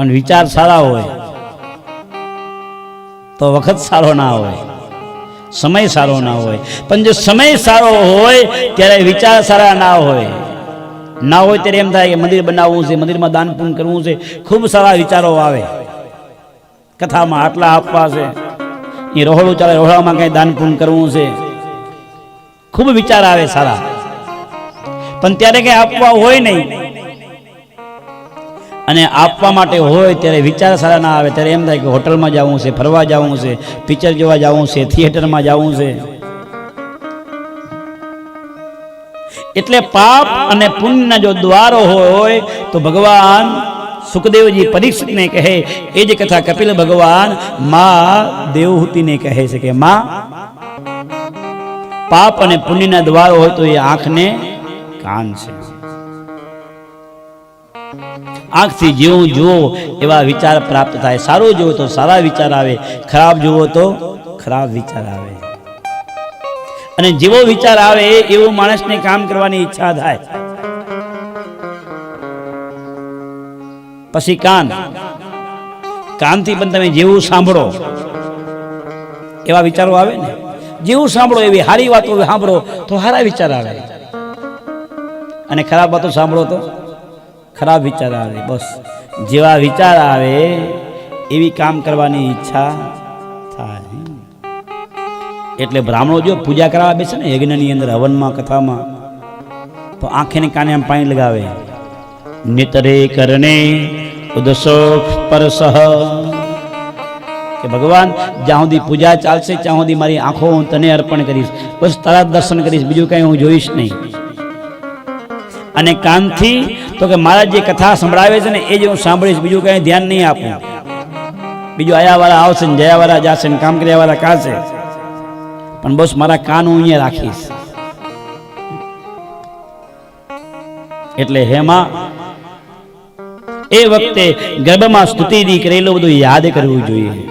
પણ વિચાર સારા હોય, તો વખત સારો ના હોય, સમય સારો ના હોય. પણ જો સમય સારો હોય, ત્યારે વિચાર સારા ના હોય. ના હોય ત્યારે એમ થાય કે મંદિર બનાવવું છે, મંદિરમાં દાન પૂન કરવું છે. ખૂબ સારા વિચારો આવે. કથામાં આટલા આપવા છે. એ રોહડું ચાલે, રોહડામાં કંઈ દાન પૂન કરવું છે. ખૂબ વિચાર આવે સારા. પણ ત્યારે કંઈ આપવા હોય નહીં. અને આપવા માટે હોય ત્યારે વિચાર સારા ના આવે, ત્યારે એમ થાય કે હોટલમાં જવું છે, ફરવા જવું છે, પિક્ચર જોવા જવું છે, થિયેટરમાં જવું છે. એટલે પાપ અને પુણ્યના જો દ્વારો હોય, તો ભગવાન સુખદેવજી પરીક્ષિતને કહે, એ જ કથા કપિલ ભગવાન મા દેવહૂતિને કહે છે કે, મા, પાપ અને પુણ્યના દ્વારો હોય તો એ આંખને કાન છે. આંખથી જેવું જુઓ એવા વિચાર પ્રાપ્ત થાય. સારું જુઓ તો સારા વિચાર આવે, ખરાબ જુઓ તો ખરાબ વિચાર આવે. અને જેવો વિચાર આવે એવો માણસને કામ કરવાની ઈચ્છા થાય. પછી કાન. કાનથી પણ તમે જેવું સાંભળો, એવા વિચારો આવે ને? જેવું સાંભળો એવી સારી વાતો સાંભળો તો સારા વિચાર આવે. અને ખરાબ વાતો સાંભળો તો ખરાબ વિચાર આવે, બસ. જેવા વિચાર આવે, એવી કામ કરવાની ઈચ્છા થાય. એટલે બ્રાહ્મણો જો પૂજા કરાવવા બેસે ને યજ્ઞની અંદર, હવનમાં, કથામાં, તો આંખે ને કાને આમ પાણી લગાવે. નિતરે કરને ઉદસો પરસહ કે ભગવાન, જ્યાં સુધી પૂજા ચાલશે, ત્યાં સુધી મારી આંખો હું તને અર્પણ કરીશ. બસ તારા દર્શન કરીશ, બીજું કંઈ હું જોઈશ નહીં. અને કાનથી તો કે મારા જે કથા સંભળાવે છે ને, એ જ હું સાંભળીશ, બીજું કંઈ ધ્યાન નહીં આપું. બીજું આયાવાળા આવશે ને, જયાવાળા જાશે ને, કામ કર્યાવાળા કાશે. પણ બસ મારા કાન હું અહીંયા રાખીશ. એટલે હેમાં, એ વખતે ગર્ભમાં સ્તુતિથી કરેલું બધું યાદ કરવું જોઈએ.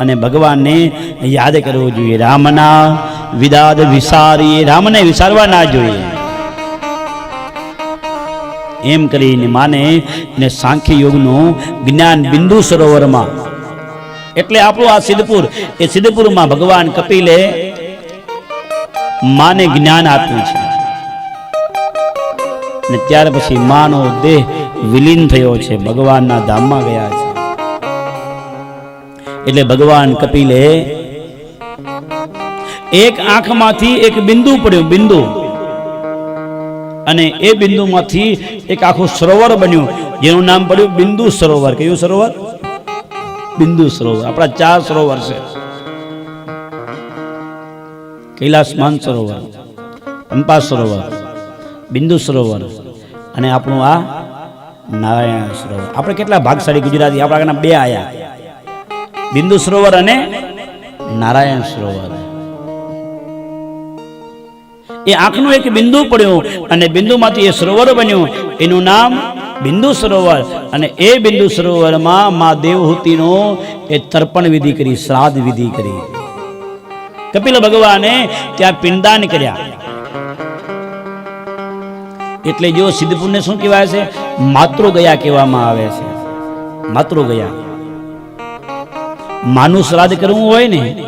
અને ભગવાનને યાદ કરવું જોઈએ. રામના વિદાદ વિસારી રામને વિસારવા ના જોઈએ. એમ કરીને માને ને સાંખ્ય યોગનું જ્ઞાન બિંદુ સરોવરમાં. એટલે આપણું આ સિદ્ધપુર, એ સિદ્ધપુરમાં ભગવાન કપિલે માને જ્ઞાન આપ્યું છે. ને ત્યાર પછી માનો દેહ વિલીન થયો છે, ભગવાનના ધામમાં ગયા છે. એટલે ભગવાન કપિલે એક આંખમાંથી એક બિંદુ પડ્યું, બિંદુ. અને એ બિંદુમાંથી એક આખું સરોવર બન્યું. જેનું નામ પડ્યું બિંદુ સરોવર. કયું સરોવર? બિંદુ સરોવર. આપણા ચાર સરોવર છે. કૈલાસ માન સરોવર, અંપા સરોવર, બિંદુ સરોવર અને આપણું આ નારાયણ સરોવર. આપણે કેટલા ભાગશાળી ગુજરાતી? આપણા બે આયા. બિંદુ સરોવર અને નારાયણ સરોવર. એ આંખનું એક બિંદુ પડ્યું અને બિંદુમાંથી એ સરોવર બન્યું. એનું નામ બિંદુ સરોવર અને એ બિંદુ સરોવરમાં મા દેવહૂતિનો એ તર્પણ વિધિ કરી, શ્રાદ્ધ વિધિ કરી. કપિલ ભગવાને ત્યાં પિંડદાન કર્યા. એટલે જો સિદ્ધપુરને શું કહેવાય છે? માતૃ ગયા કહેવામાં આવે છે. માતૃ ગયા. માનું શ્રાદ્ધ કરવું હોય ને,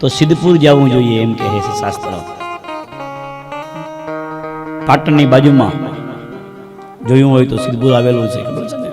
તો સિદ્ધપુર જવું જોઈએ એમ કહે છે શાસ્ત્ર. પાટણની બાજુમાં જોયું હોય તો સિદ્ધપુર આવેલું છે. ખબર છે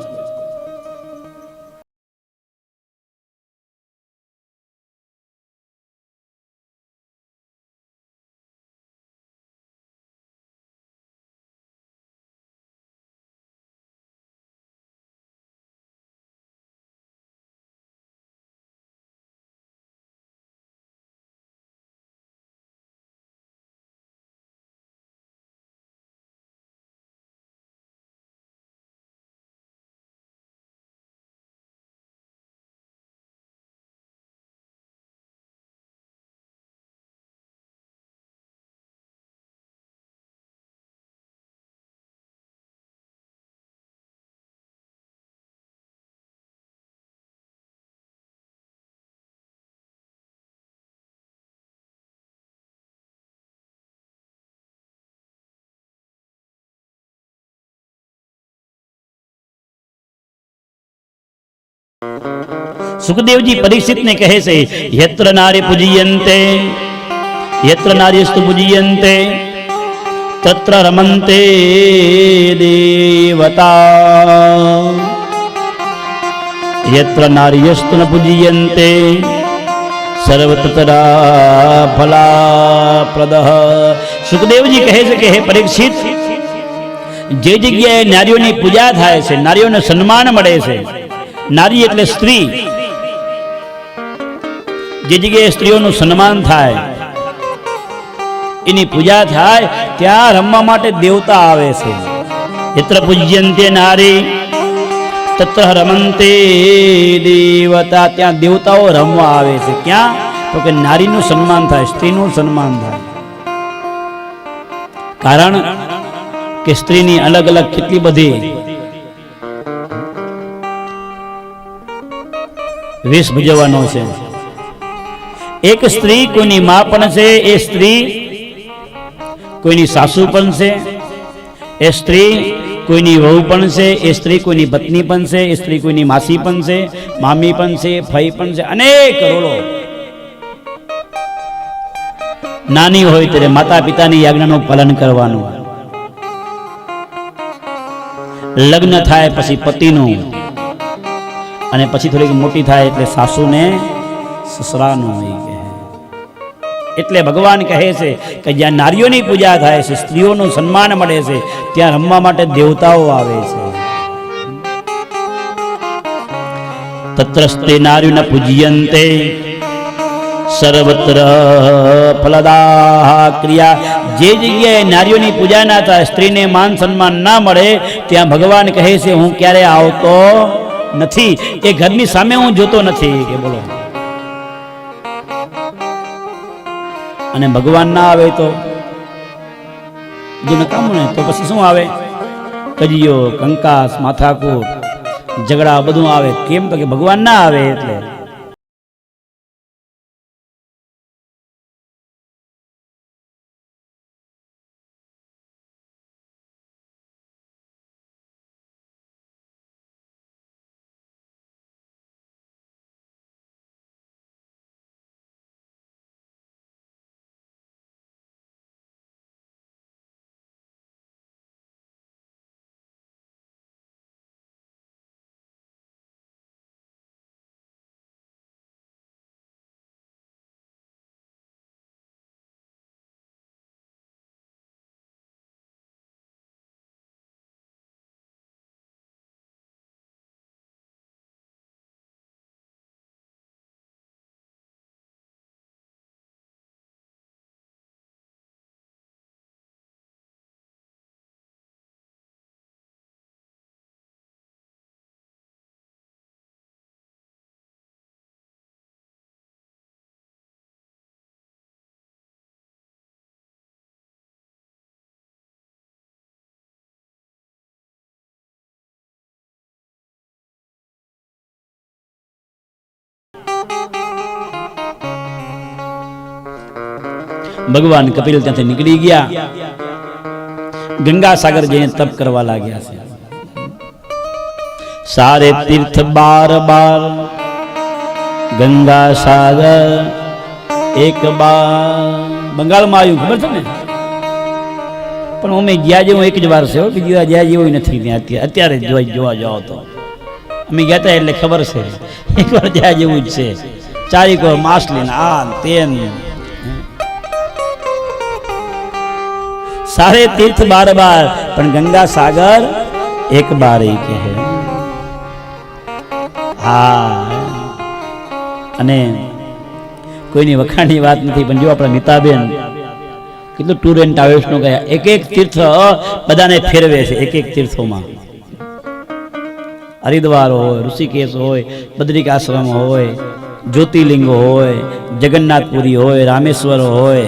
સુખદેવજી પરીક્ષિતને કહે છે, યત્ર નારી પૂજયંતે, યત્ર નારીસ્તુ પૂજયંતે, તત્ર રમંતે દેવતા. યત્ર નાર્યસ્તુ ન પૂજયંતે સર્વતરા ફલાપ્રદ. સુખદેવજી કહે છે કે, હે પરીક્ષિત, જે જગ્યાએ નારીઓની પૂજા થાય છે, નારીઓને સન્માન મળે છે નારી એટલે સ્ત્રી. જે જગ્યાએ સ્ત્રીઓનું સન્માન થાય, એની પૂજા થાય, ત્યાં રમવા માટે દેવતા આવે છે. યત્ર પૂજ્યંતે નારી, તત્ર રમંતે દેવતા. ત્યાં દેવતાઓ રમવા આવે છે. ક્યાં? તો કે નારીનું સન્માન થાય, સ્ત્રીનું સન્માન થાય. કારણ કે સ્ત્રીની અલગ અલગ કેટલી બધી વેશ ભજવવાનો છે. એક સ્ત્રી કોઈની મા પણ છે, એ સ્ત્રી કોઈની સાસુ પણ છે, એ સ્ત્રી કોઈની વહુ પણ છે, એ સ્ત્રી કોઈની પત્ની પણ છે, એ સ્ત્રી કોઈની માસી પણ છે, મામી પણ છે, ફઈ પણ છે, અનેક કરોડો નાની હોય ત્યારે માતા પિતાની આજ્ઞાનું પાલન કરવાનું. લગ્ન થાય પછી પતિનું અને પછી થોડીક મોટી થાય એટલે સાસુને સસરાનું હોય એટલે ભગવાન કહે છે કે જ્યાં નારીઓની પૂજા થાય છે, સ્ત્રીઓનું સન્માન મળે છે, ત્યાં રમવા માટે દેવતાઓ આવે છે. તત્રસ્તે નાર્યુન પૂજ્યંતે સર્વત્ર ફલદા ક્રિયા. જે જગ્યાએ નારીઓની પૂજા ના થાય, સ્ત્રીને માન સન્માન ના મળે, ત્યાં ભગવાન કહે છે, હું ક્યારે આવતો નથી. એ ઘરની સામે હું જોતો નથી. કે બોલો. અને ભગવાન ના આવે તો? જો નકામું ને તો પછી શું આવે? કજિયો કંકાસ, માથાકૂટ, ઝઘડા બધું આવે. કેમ તો કે ભગવાન ના આવે એટલે. ભગવાન કપિલ ત્યાંથી નીકળી ગયા. ગંગા સાગર જઈને તપ કરવા લાગ્યા છે. સારે તીર્થ બાર બાર ગંગા સાગર એક બાર. બંગાળમાં આવ્યું ખબર છે ને? પણ અમે ગયા જેવું એક જ વાર છે બીજી વાર ગયા જેવું નથી ત્યાં અત્યારે. જોવા જોવા જાઓ તો. અમે ગયા હતા એટલે ખબર છે. એક વાર જ્યાં જેવું જ છે. ચારેક વાર માછલી ને આ ને સારે તીર્થ બાર બાર પણ ગંગા સાગર એક બાર ઈ કહે હા અને કોઈની વખાણની વાત નથી પણ જો આપણા નીતાબેન કેટલું ટૂર એન્ડ ટ્રાવેલ્સનું ગયા એક એક તીર્થ બધાને ફેરવે છે એક એક તીર્થોમાં હરિદ્વાર હોય ઋષિકેશ હોય બદ્રિકાશ્રમ હોય જ્યોતિર્લિંગ હોય જગન્નાથપુરી હોય રામેશ્વર હોય